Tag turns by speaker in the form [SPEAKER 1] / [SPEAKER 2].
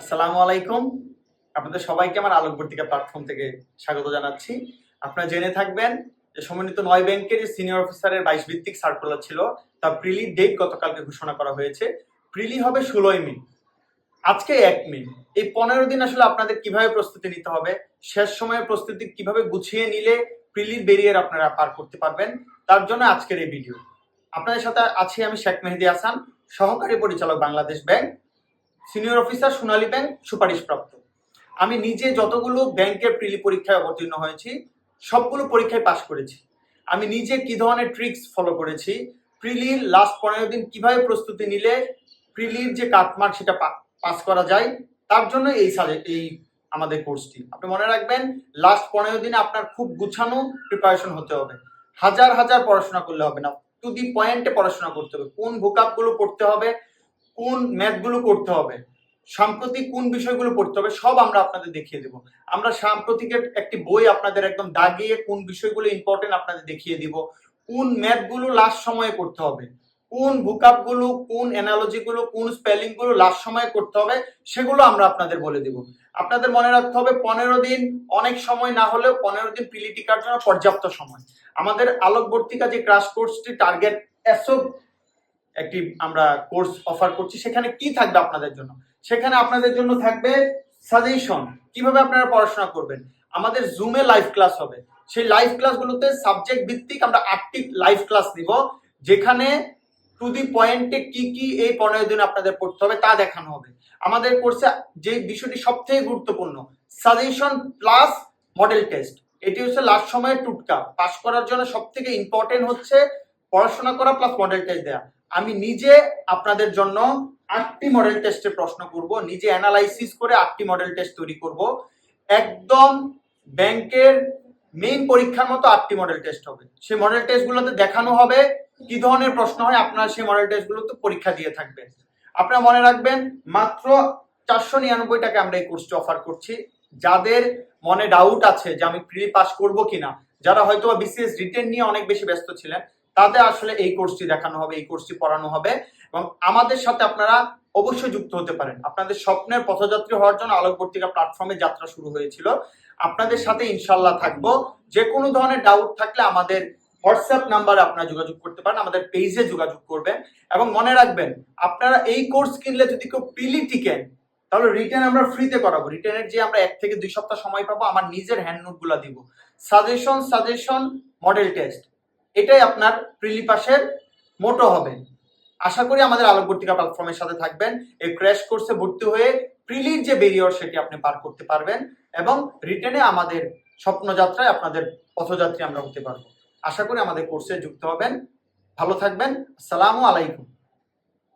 [SPEAKER 1] আসসালামু আলাইকুম। আপনাদের সবাইকে আমার আলোকবর্তিকা প্ল্যাটফর্ম থেকে স্বাগত জানাচ্ছি। আপনারা জেনে থাকবেন যে সমন্বিত নয় ব্যাংকের সিনিয়র অফিসারের বাইশ ভিত্তিক সার্কুলার ছিল তার প্রিলি ডেট গতকালকে ঘোষণা করা হয়েছে। প্রিলি হবে ষোলোই মে। আজকে এক মে। এই পনেরো দিন আসলে আপনাদের কীভাবে প্রস্তুতি নিতে হবে, শেষ সময়ের প্রস্তুতি কীভাবে গুছিয়ে নিলে প্রিলির বেরিয়ার আপনারা পার করতে পারবেন, তার জন্য আজকের এই ভিডিও আপনাদের সাথে আছি আমি শেখ মেহেদি হাসান, সহকারী পরিচালক Bangladesh bank. Senior officer Sonali bank সুপারিশপ্রাপ্ত। আমি নিজে যতগুলো ব্যাংকের প্রিলি পরীক্ষায় অবতীর্ণ হয়েছি, সবগুলো পরীক্ষায় পাশ করেছি। আমি নিজে কি ধরনের ট্রিক্স ফলো করেছি, প্রিলির লাস্ট পনেরো দিন কীভাবে প্রস্তুতি নিলে প্রিলির যে কাটমার্ক সেটা পাস করা যায়, তার জন্য এই এই আমাদের কোর্সটি আপনি মনে রাখবেন লাস্ট পনেরো দিনে আপনার খুব গুছানো প্রিপারেশন হতে হবে। হাজার হাজার পড়াশোনা করলে হবে না। টু দি পয়েন্টে পড়াশোনা করতে হবে। কোন ভূকাপগুলো পড়তে হবে কোন ম্যাথগুলো করতে হবে, সাম্প্রতিক কোন বিষয়গুলো পড়তে হবে, সব আমরা আপনাদের দেখিয়ে দেব। আমরা সাম্প্রতিকের একটি বই আপনাদের একদম দাগিয়ে কোন বিষয়গুলো ইম্পর্টেন্ট আপনাদের দেখিয়ে দিব। কোন ম্যাথগুলো লাস্ট সময়ে করতে হবে, কোন ভূকাপগুলো কোন অ্যানালজিগুলো কোন স্পেলিংগুলো লাস্ট সময়ে করতে হবে, সেগুলো আমরা আপনাদের বলে দিব। আপনাদের মনে রাখতে হবে পনেরো দিন অনেক সময় না হলেও পনেরো দিন পিলি টিকার জন্য পর্যাপ্ত সময়। আমাদের আলোকবর্তিকা যে ক্রাশ কোর্সটি টার্গেট এসো একটি আমরা কোর্স অফার করছি। সেখানে কি থাকবে আপনাদের জন্য? সেখানে আপনাদের জন্য থাকবে সাজেশন কীভাবে আপনারা পড়াশোনা করবেন? আমাদের জুমে লাইভ ক্লাস হবে। সেই লাইভ ক্লাসগুলোতে সাবজেক্ট ভিত্তিক আমরা আটটি লাইভ ক্লাস দিব, যেখানে টু দি পয়েন্টে কি কি এই পনেরো দিন আপনাদের পড়তে হবে তা দেখানো হবে। আমাদের কোর্সে যে বিষয়টি সব থেকে গুরুত্বপূর্ণ সাজেশন প্লাস মডেল টেস্ট এটি হচ্ছে লাস্ট সময়ের টুটকা। পাস করার জন্য সব থেকে ইম্পর্টেন্ট হচ্ছে পড়াশোনা করা প্লাস মডেল টেস্ট দেওয়া আমি নিজে আপনাদের জন্য আটটি মডেল টেস্টের প্রশ্ন করব, নিজে অ্যানালাইসিস করে আটটি মডেল টেস্ট তৈরি করব। একদম ব্যাংকের মেইন পরীক্ষার মতো আটটি মডেল টেস্ট হবে। সেই মডেল টেস্টগুলোতে দেখানো হবে কি ধরনের প্রশ্ন হয়, আপনারা সেই মডেল টেস্টগুলোতে পরীক্ষা দিয়ে থাকবেন। আপনারা মনে রাখবেন, মাত্র চারশো নিরানব্বই টাকা আমরা এই কোর্সটি অফার করছি। যাদের মনে ডাউট আছে যে আমি প্রি পাস করব কিনা, যারা হয়তো বিসিএস রিটেন নিয়ে অনেক বেশি ব্যস্ত ছিলেন তাদের আসলে এই কোর্সটি দেখানো হবে, এই কোর্সটি পড়ানো হবে এবং আমাদের সাথে আপনারা অবশ্যই যুক্ত হতে পারেন। আপনাদের স্বপ্নের পথযাত্রী হওয়ার জন্য আলোকবর্তিকা প্ল্যাটফর্মে যাত্রা শুরু হয়েছিল। আপনাদের সাথে ইনশাল্লাহ থাকব। যে কোনো ধরনের ডাউট থাকলে আমাদের হোয়াটসঅ্যাপ নাম্বারে আপনারা যোগাযোগ করতে পারেন, আমাদের পেজে যোগাযোগ করবেন এবং মনে রাখবেন, আপনারা এই কোর্স কিনলে যদি কেউ প্রিলি টিকেন তাহলে রিটার্ন আমরা ফ্রিতে করাবো। রিটার্নের যে আমরা এক থেকে দুই সপ্তাহ সময় পাবো, আমার নিজের হ্যান্ড নোটগুলো দিব। সাজেশন সাজেশন মডেল টেস্ট এটাই আপনার প্রিলিপাসের মোটো হবে। আশা করি আমাদের আলোকবর্তিকা প্ল্যাটফর্মের সাথে থাকবেন। এই ক্র্যাশ কোর্সে ভর্তি হয়ে প্রিলির যে বেরিয়র সেটি আপনি পার করতে পারবেন এবং রিটেনে আমাদের স্বপ্নযাত্রায় আপনাদের পথযাত্রী আমরা হতে পারব। আশা করি আমাদের কোর্সে যুক্ত হবেন। ভালো থাকবেন। আসসালামু আলাইকুম।